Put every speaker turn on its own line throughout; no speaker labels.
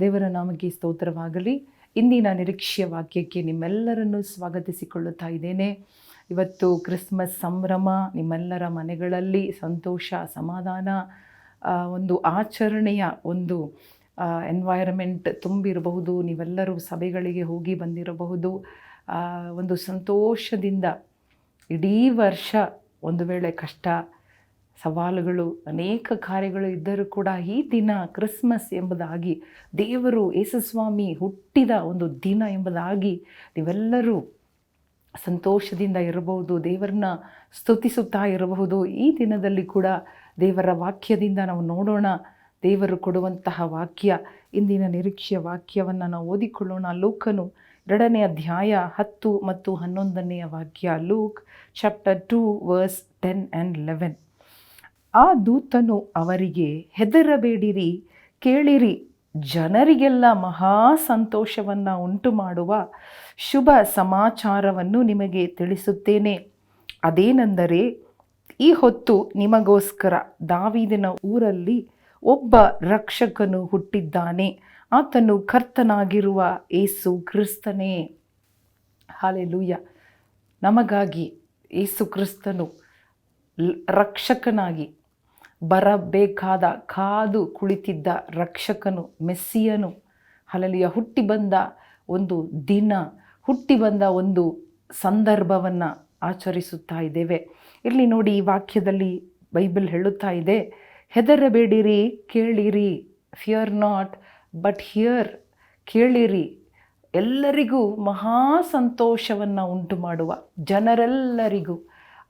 ದೇವರ ನಾಮಕ್ಕೆ ಸ್ತೋತ್ರವಾಗಲಿ. ಇಂದಿನ ನಿರೀಕ್ಷೆಯ ವಾಕ್ಯಕ್ಕೆ ನಿಮ್ಮೆಲ್ಲರನ್ನು ಸ್ವಾಗತಿಸಿಕೊಳ್ಳುತ್ತಾ ಇದ್ದೇನೆ. ಇವತ್ತು ಕ್ರಿಸ್ಮಸ್ ಸಂಭ್ರಮ, ನಿಮ್ಮೆಲ್ಲರ ಮನೆಗಳಲ್ಲಿ ಸಂತೋಷ, ಸಮಾಧಾನ ಒಂದು ಆಚರಣೆಯ ಒಂದು ಎನ್ವೈರಮೆಂಟ್ ತುಂಬಿರಬಹುದು. ನೀವೆಲ್ಲರೂ ಸಭೆಗಳಿಗೆ ಹೋಗಿ ಬಂದಿರಬಹುದು. ಒಂದು ಸಂತೋಷದಿಂದ ಇಡೀ ವರ್ಷ ಒಂದು ವೇಳೆ ಕಷ್ಟ ಸವಾಲುಗಳು, ಅನೇಕ ಕಾರ್ಯಗಳು ಇದ್ದರೂ ಕೂಡ ಈ ದಿನ ಕ್ರಿಸ್ಮಸ್ ಎಂಬುದಾಗಿ, ದೇವರು ಯೇಸುಸ್ವಾಮಿ ಹುಟ್ಟಿದ ಒಂದು ದಿನ ಎಂಬುದಾಗಿ ನೀವೆಲ್ಲರೂ ಸಂತೋಷದಿಂದ ಇರಬಹುದು, ದೇವರನ್ನ ಸ್ತುತಿಸುತ್ತಾ ಇರಬಹುದು. ಈ ದಿನದಲ್ಲಿ ಕೂಡ ದೇವರ ವಾಕ್ಯದಿಂದ ನಾವು ನೋಡೋಣ. ದೇವರು ಕೊಡುವಂತಹ ವಾಕ್ಯ, ಇಂದಿನ ನಿರೀಕ್ಷೆಯ ವಾಕ್ಯವನ್ನು ನಾವು ಓದಿಕೊಳ್ಳೋಣ. ಲೋಕನು ಎರಡನೇ ಅಧ್ಯಾಯ ಹತ್ತು ಮತ್ತು ಹನ್ನೊಂದನೆಯ ವಾಕ್ಯ, Luke chapter two, verse ten and eleven. ಆ ದೂತನು ಅವರಿಗೆ, ಹೆದರಬೇಡಿರಿ, ಕೇಳಿರಿ. ಜನರಿಗೆಲ್ಲ ಮಹಾ ಸಂತೋಷವನ್ನು ಉಂಟು ಮಾಡುವ ಶುಭ ಸಮಾಚಾರವನ್ನು ನಿಮಗೆ ತಿಳಿಸುತ್ತೇನೆ. ಅದೇನೆಂದರೆ, ಈ ಹೊತ್ತು ನಿಮಗೋಸ್ಕರ ದಾವಿದಿನ ಊರಲ್ಲಿ ಒಬ್ಬ ರಕ್ಷಕನು ಹುಟ್ಟಿದ್ದಾನೆ. ಆತನು ಕರ್ತನಾಗಿರುವ ಏಸು ಕ್ರಿಸ್ತನೇ. ಹಾಲೆಲೂಯ. ನಮಗಾಗಿ ಏಸು ಕ್ರಿಸ್ತನು ರಕ್ಷಕನಾಗಿ ಬರಬೇಕಾದ ಕಾದು ಕುಳಿತಿದ್ದ ರಕ್ಷಕನು, ಮೆಸ್ಸಿಯನು ಹಲಲಿಯ ಹುಟ್ಟಿ ಬಂದ ಒಂದು ದಿನ, ಹುಟ್ಟಿ ಬಂದ ಒಂದು ಸಂದರ್ಭವನ್ನು ಆಚರಿಸುತ್ತಾ ಇದ್ದೇವೆ. ಇಲ್ಲಿ ನೋಡಿ ಈ ವಾಕ್ಯದಲ್ಲಿ ಬೈಬಲ್ ಹೇಳುತ್ತಾ ಇದೆ, ಹೆದರಬೇಡಿರಿ, ಕೇಳಿರಿ, ಫಿಯರ್ ನಾಟ್, ಬಟ್ ಹಿಯರ್ ಕೇಳಿರಿ. ಎಲ್ಲರಿಗೂ ಮಹಾ ಸಂತೋಷವನ್ನು ಉಂಟು ಮಾಡುವ ಜನರೆಲ್ಲರಿಗೂ.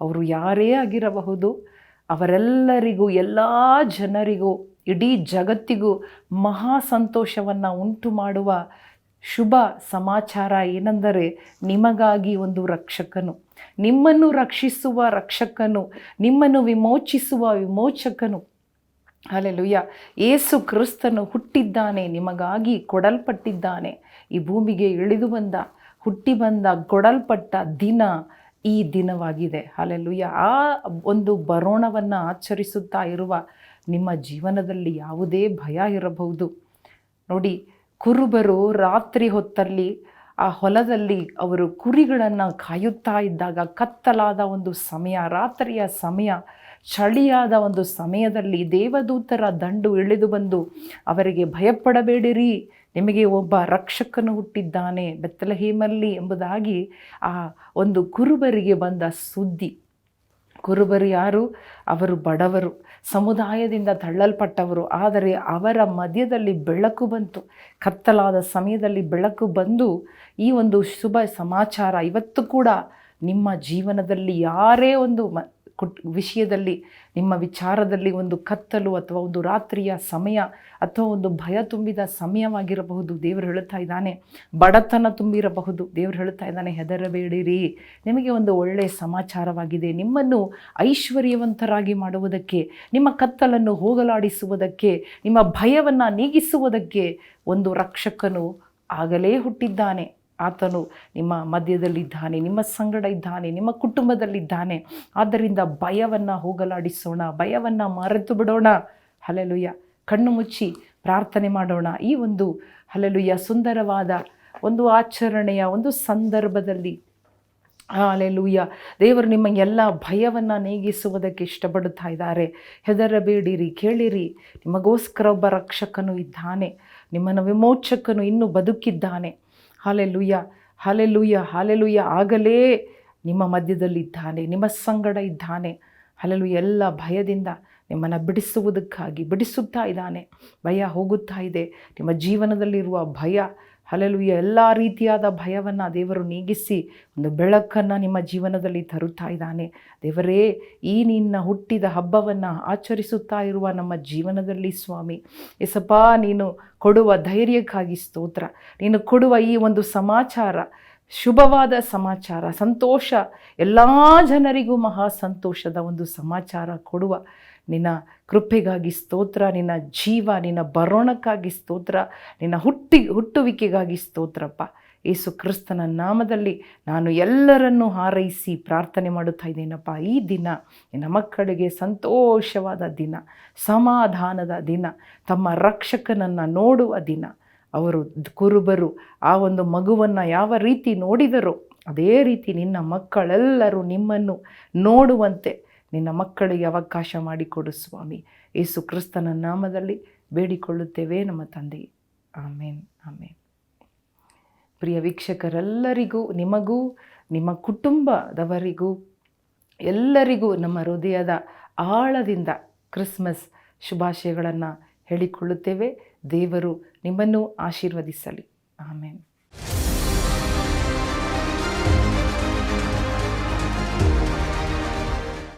ಅವರು ಯಾರೇ ಆಗಿರಬಹುದು ಅವರೆಲ್ಲರಿಗೂ, ಎಲ್ಲ ಜನರಿಗೂ, ಇಡೀ ಜಗತ್ತಿಗೂ ಮಹಾ ಸಂತೋಷವನ್ನು ಉಂಟು ಮಾಡುವ ಶುಭ ಸಮಾಚಾರ ಏನೆಂದರೆ ನಿಮಗಾಗಿ ಒಂದು ರಕ್ಷಕನು. ನಿಮ್ಮನ್ನು ರಕ್ಷಿಸುವ ರಕ್ಷಕನು, ನಿಮ್ಮನ್ನು ವಿಮೋಚಿಸುವ ವಿಮೋಚಕನು. ಅಲ್ಲೆಲುಯ್ಯ ಏಸು ಕ್ರಿಸ್ತನು ಹುಟ್ಟಿದ್ದಾನೆ, ನಿಮಗಾಗಿ ಕೊಡಲ್ಪಟ್ಟಿದ್ದಾನೆ. ಈ ಭೂಮಿಗೆ ಇಳಿದು ಬಂದ, ಹುಟ್ಟಿ ಬಂದ, ಕೊಡಲ್ಪಟ್ಟ ದಿನ ಈ ದಿನವಾಗಿದೆ. ಅಲ್ಲೆಲುಯ್ಯ ಆ ಒಂದು ಬರೋಣವನ್ನು ಆಚರಿಸುತ್ತಾ ಇರುವ ನಿಮ್ಮ ಜೀವನದಲ್ಲಿ ಯಾವುದೇ ಭಯ ಇರಬಹುದು. ನೋಡಿ, ಕುರುಬರು ರಾತ್ರಿ ಹೊತ್ತಲ್ಲಿ ಆ ಹೊಲದಲ್ಲಿ ಅವರು ಕುರಿಗಳನ್ನು ಕಾಯುತ್ತಾ ಇದ್ದಾಗ ಕತ್ತಲಾದ ಒಂದು ಸಮಯ, ರಾತ್ರಿಯ ಸಮಯ, ಚಳಿಯಾದ ಒಂದು ಸಮಯದಲ್ಲಿ ದೇವದೂತರ ದಂಡು ಇಳಿದು ಬಂದು ಅವರಿಗೆ ಭಯಪಡಬೇಡಿರಿ, ನಿಮಗೆ ಒಬ್ಬ ರಕ್ಷಕನು ಹುಟ್ಟಿದ್ದಾನೆ ಬೆತ್ತಲಹೇಮಲ್ಲಿ ಎಂಬುದಾಗಿ ಆ ಒಂದು ಕುರುಬರಿಗೆ ಬಂದ ಸುದ್ದಿ. ಕುರುಬರು ಯಾರು? ಅವರು ಬಡವರು. ಸಮುದಾಯದಿಂದ ತಳ್ಳಲ್ಪಟ್ಟವರು. ಆದರೆ ಅವರ ಮಧ್ಯದಲ್ಲಿ ಬೆಳಕು ಬಂತು. ಕತ್ತಲಾದ ಸಮಯದಲ್ಲಿ ಬೆಳಕು ಬಂದು ಈ ಒಂದು ಶುಭ ಸಮಾಚಾರ ಇವತ್ತು ಕೂಡ ನಿಮ್ಮ ಜೀವನದಲ್ಲಿ ಯಾರೇ ಒಂದು ಕುಟ್ ವಿಷಯದಲ್ಲಿ, ನಿಮ್ಮ ವಿಚಾರದಲ್ಲಿ ಒಂದು ಕತ್ತಲು ಅಥವಾ ಒಂದು ರಾತ್ರಿಯ ಸಮಯ ಅಥವಾ ಒಂದು ಭಯ ತುಂಬಿದ ಸಮಯವಾಗಿರಬಹುದು. ದೇವರು ಹೇಳುತ್ತಾ ಇದ್ದಾನೆ, ಬಡತನ ತುಂಬಿರಬಹುದು. ದೇವರು ಹೇಳುತ್ತಾ ಇದ್ದಾನೆ, ಹೆದರಬೇಡಿರಿ. ನಿಮಗೆ ಒಂದು ಒಳ್ಳೆಯ ಸಮಾಚಾರವಾಗಿದೆ. ನಿಮ್ಮನ್ನು ಐಶ್ವರ್ಯವಂತರಾಗಿ ಮಾಡುವುದಕ್ಕೆ, ನಿಮ್ಮ ಕತ್ತಲನ್ನು ಹೋಗಲಾಡಿಸುವುದಕ್ಕೆ, ನಿಮ್ಮ ಭಯವನ್ನು ನೀಗಿಸುವುದಕ್ಕೆ ಒಂದು ರಕ್ಷಕನು ಆಗಲೇ ಹುಟ್ಟಿದ್ದಾನೆ. ಆತನು ನಿಮ್ಮ ಮಧ್ಯದಲ್ಲಿದ್ದಾನೆ, ನಿಮ್ಮ ಸಂಗಡ ಇದ್ದಾನೆ, ನಿಮ್ಮ ಕುಟುಂಬದಲ್ಲಿದ್ದಾನೆ. ಆದ್ದರಿಂದ ಭಯವನ್ನು ಹೋಗಲಾಡಿಸೋಣ, ಭಯವನ್ನು ಮರೆತು ಬಿಡೋಣ. ಹಲಲುಯ್ಯ ಕಣ್ಣು ಮುಚ್ಚಿ ಪ್ರಾರ್ಥನೆ ಮಾಡೋಣ. ಈ ಒಂದು ಹಲಲುಯ್ಯ ಸುಂದರವಾದ ಒಂದು ಆಚರಣೆಯ ಒಂದು ಸಂದರ್ಭದಲ್ಲಿ ಅಲೆಲುಯ್ಯ ದೇವರು ನಿಮ್ಮ ಎಲ್ಲ ಭಯವನ್ನು ನೀಗಿಸುವುದಕ್ಕೆ ಇಷ್ಟಪಡುತ್ತಾ ಇದ್ದಾರೆ. ಹೆದರಬೇಡಿರಿ, ಕೇಳಿರಿ. ನಿಮಗೋಸ್ಕರ ಒಬ್ಬ ರಕ್ಷಕನು ಇದ್ದಾನೆ. ನಿಮ್ಮನ್ನು ವಿಮೋಚಕನು ಇನ್ನೂ ಬದುಕಿದ್ದಾನೆ. ಹಾಲೆಲೂಯ ಹಾಲೆ ಲೂಯ್ಯ ಆಗಲೇ ನಿಮ್ಮ ಮಧ್ಯದಲ್ಲಿದ್ದಾನೆ ನಿಮ್ಮ ಸಂಗಡ ಇದ್ದಾನೆ. ಹಲಲು ಎಲ್ಲ ಭಯದಿಂದ ನಿಮ್ಮನ್ನು ಬಿಡಿಸುವುದಕ್ಕಾಗಿ ಬಿಡಿಸುತ್ತಾ ಇದ್ದಾನೆ. ಭಯ ಹೋಗುತ್ತಾ ಇದೆ. ನಿಮ್ಮ ಜೀವನದಲ್ಲಿರುವ ಭಯ ಹಲಲು ಎಲ್ಲ ರೀತಿಯಾದ ಭಯವನ್ನು ದೇವರು ನೀಗಿಸಿ ಒಂದು ಬೆಳಕನ್ನು ನಿಮ್ಮ ಜೀವನದಲ್ಲಿ ತರುತ್ತಾ ಇದ್ದಾನೆ. ದೇವರೇ, ಈ ನಿನ್ನ ಹುಟ್ಟಿದ ಹಬ್ಬವನ್ನು ಆಚರಿಸುತ್ತಾ ಇರುವ ನಮ್ಮ ಜೀವನದಲ್ಲಿ ಸ್ವಾಮಿ ಎಸಪ್ಪ ನೀನು ಕೊಡುವ ಧೈರ್ಯಕ್ಕಾಗಿ ಸ್ತೋತ್ರ. ನೀನು ಕೊಡುವ ಈ ಒಂದು ಸಮಾಚಾರ, ಶುಭವಾದ ಸಮಾಚಾರ, ಸಂತೋಷ, ಎಲ್ಲ ಜನರಿಗೂ ಮಹಾ ಸಂತೋಷದ ಒಂದು ಸಮಾಚಾರ ಕೊಡುವ ನಿನ್ನ ಕೃಪೆಗಾಗಿ ಸ್ತೋತ್ರ, ನಿನ್ನ ಜೀವ, ನಿನ್ನ ಬರೋಣಕ್ಕಾಗಿ ಸ್ತೋತ್ರ, ನಿನ್ನ ಹುಟ್ಟಿ, ಹುಟ್ಟುವಿಕೆಗಾಗಿ ಸ್ತೋತ್ರಪ್ಪ. ಯೇಸು ಕ್ರಿಸ್ತನ ನಾಮದಲ್ಲಿ ನಾನು ಎಲ್ಲರನ್ನೂ ಹಾರೈಸಿ ಪ್ರಾರ್ಥನೆ ಮಾಡುತ್ತಾ ಇದ್ದೇನಪ್ಪ. ಈ ದಿನ ನಿನ್ನ ಮಕ್ಕಳಿಗೆ ಸಂತೋಷವಾದ ದಿನ, ಸಮಾಧಾನದ ದಿನ, ತಮ್ಮ ರಕ್ಷಕನನ್ನು ನೋಡುವ ದಿನ. ಅವರು ಕುರುಬರು, ಆ ಒಂದು ಮಗುವನ್ನು ಯಾವ ರೀತಿ ನೋಡಿದರೋ, ಅದೇ ರೀತಿ ನಿನ್ನ ಮಕ್ಕಳೆಲ್ಲರೂ ನಿಮ್ಮನ್ನು ನೋಡುವಂತೆ ನಿನ್ನ ಮಕ್ಕಳಿಗೆ ಅವಕಾಶ ಮಾಡಿಕೊಡು ಸ್ವಾಮಿ. ಏಸು ಕ್ರಿಸ್ತನ ನಾಮದಲ್ಲಿ ಬೇಡಿಕೊಳ್ಳುತ್ತೇವೆ ನಮ್ಮ ತಂದೆ. ಆಮೇನ್ ಆಮೇನ್. ಪ್ರಿಯ ವೀಕ್ಷಕರೆಲ್ಲರಿಗೂ, ನಿಮಗೂ, ನಿಮ್ಮ ಕುಟುಂಬದವರಿಗೂ, ಎಲ್ಲರಿಗೂ ನಮ್ಮ ಹೃದಯದ ಆಳದಿಂದ ಕ್ರಿಸ್ಮಸ್ ಶುಭಾಶಯಗಳನ್ನು ಹೇಳಿಕೊಳ್ಳುತ್ತೇವೆ. ದೇವರು ನಿಮ್ಮನ್ನು ಆಶೀರ್ವದಿಸಲಿ. ಆಮೇನ್.